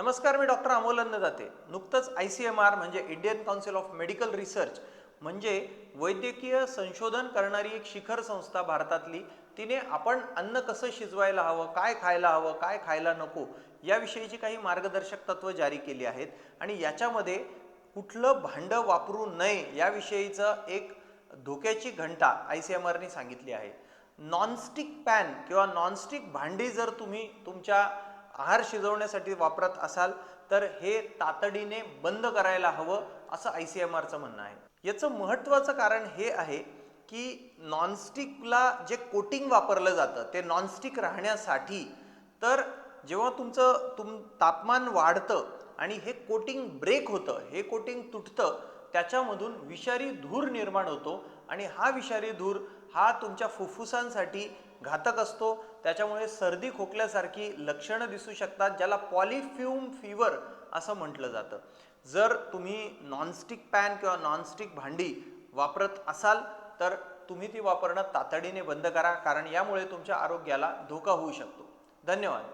नमस्कार मी डॉक्टर अमोलन जाते नुकतंच आय सी एम आर म्हणजे Indian council of medical research म्हणजे वैद्यकीय संशोधन करणारी एक शिखर संस्था भारतातली. तिने आपण अन्न कसं शिजवायला हवं काय खायला हवं काय खायला नको याविषयीची काही मार्गदर्शक तत्त्व जारी केली आहेत. आणि याच्यामध्ये कुठलं भांडं वापरू नये याविषयीचं एक धोक्याची घंटा आय सी एम आरनी सांगितली आहे. नॉनस्टिक पॅन किंवा नॉनस्टिक भांडी जर तुम्ही तुमच्या आहार शिजवण्यासाठी वापरत असाल तर हे तातडीने बंद करायला हवं असं आय सी एम आरचं म्हणणं आहे. याचं महत्त्वाचं कारण हे आहे की नॉनस्टिकला जे कोटिंग वापरलं जातं ते नॉनस्टिक राहण्यासाठी तर जेव्हा तुमचं तुम तापमान वाढतं आणि हे कोटिंग ब्रेक होतं हे कोटिंग तुटतं त्याच्यामधून विषारी धूर निर्माण होतो आणि हा विषारी धूर हा तुमच्या फुफ्फुसांसाठी घातक असतो. त्याच्यामुळे सर्दी खोकल्यासारखी लक्षणं दिसू शकतात ज्याला पॉलिफ्युम फीवर असं म्हटलं जातं. जर तुम्ही नॉनस्टिक पॅन किंवा नॉनस्टिक भांडी वापरत असाल तर तुम्ही ती वापरणं तातडीने बंद करा कारण यामुळे तुमच्या आरोग्याला धोका होऊ शकतो. धन्यवाद.